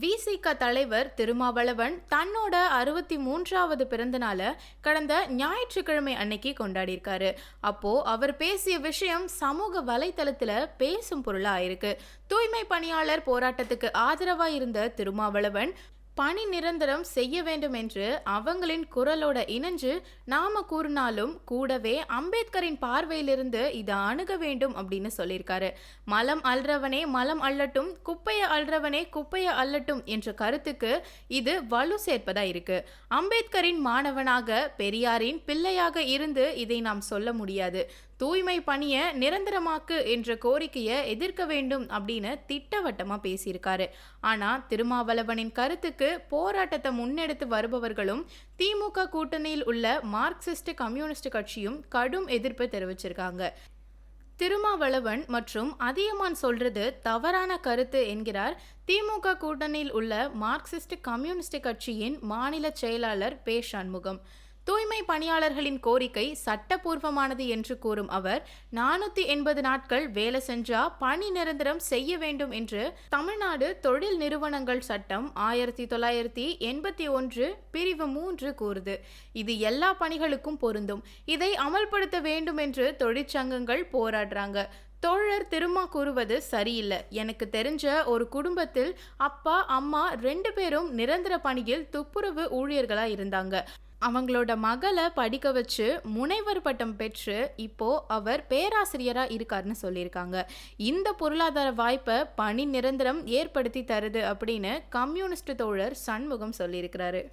விசிக தலைவர் திருமாவளவன் தன்னோட அறுபத்தி மூன்றாவது பிறந்தநாள கடந்த ஞாயிற்றுக்கிழமை அன்னைக்கு கொண்டாடியிருக்காரு. அப்போ அவர் பேசிய விஷயம் சமூக வலைத்தளத்துல பேசும் பொருளா இருக்கு. தூய்மை பணியாளர் போராட்டத்துக்கு ஆதரவா இருந்த திருமாவளவன் பணி நிரந்தரம் செய்ய வேண்டும் என்று அவங்களின் குரலோட இணைஞ்சு நாம கூறினாலும் கூடவே அம்பேத்கரின் பார்வையிலிருந்து இதை அணுக வேண்டும் அப்படின்னு சொல்லியிருக்காரு. மலம் அல்றவனே மலம் அள்ளட்டும் குப்பைய அல்றவனே குப்பைய அள்ளட்டும் என்ற கருத்துக்கு இது வலு சேர்ப்பதா இருக்கு. அம்பேத்கரின் மாணவனாக பெரியாரின் பிள்ளையாக இருந்து இதை நாம் சொல்ல முடியாது. தூய்மை பணியை நிரந்தரமாக்கு என்ற கோரிக்கையை எதிர்க்க வேண்டும் அப்படின்னு திட்டவட்டமா பேசியிருக்காரு. ஆனா திருமாவளவனின் கருத்துக்கு போராட்டத்தை முன்னெடுத்து வருபவர்களும் திமுக கூட்டணியில் உள்ள மார்க்சிஸ்ட் கம்யூனிஸ்ட் கட்சியும் கடும் எதிர்ப்பு தெரிவிச்சிருக்காங்க. திருமாவளவன் மற்றும் அதியமான் சொல்றது தவறான கருத்து என்கிறார். திமுக கூட்டணியில் உள்ள மார்க்சிஸ்ட் கம்யூனிஸ்ட் கட்சியின் மாநில செயலாளர் பே சண்முகம் தூய்மை பணியாளர்களின் கோரிக்கை சட்டப்பூர்வமானது என்று கூறும் அவர் நானூத்தி எண்பது நாட்கள் வேலை செஞ்சா பணி நிரந்தரம் செய்ய வேண்டும் என்று தமிழ்நாடு தொழில் நிறுவனங்கள் சட்டம் ஆயிரத்தி தொள்ளாயிரத்தி எண்பத்தி ஒன்று பிரிவு மூன்று கூறுது. இது எல்லா பணிகளுக்கும் பொருந்தும். இதை அமல்படுத்த வேண்டும் என்று தொழிற்சங்கங்கள் போராடுறாங்க. தோழர் திருமா கூறுவது சரியில்லை. எனக்கு தெரிஞ்ச ஒரு குடும்பத்தில் அப்பா அம்மா ரெண்டு பேரும் நிரந்தர பணியில் துப்புரவு ஊழியர்களாக இருந்தாங்க. அவங்களோட மகளை படிக்க வச்சு முனைவர் பட்டம் பெற்று இப்போ அவர் பேராசிரியராக இருக்காருன்னு சொல்லியிருக்காங்க. இந்த பொருளாதார வாய்ப்பை பணி நிரந்தரம் ஏற்படுத்தி தருது அப்படின்னு கம்யூனிஸ்ட் தோழர் சண்முகம் சொல்லியிருக்கிறாரு.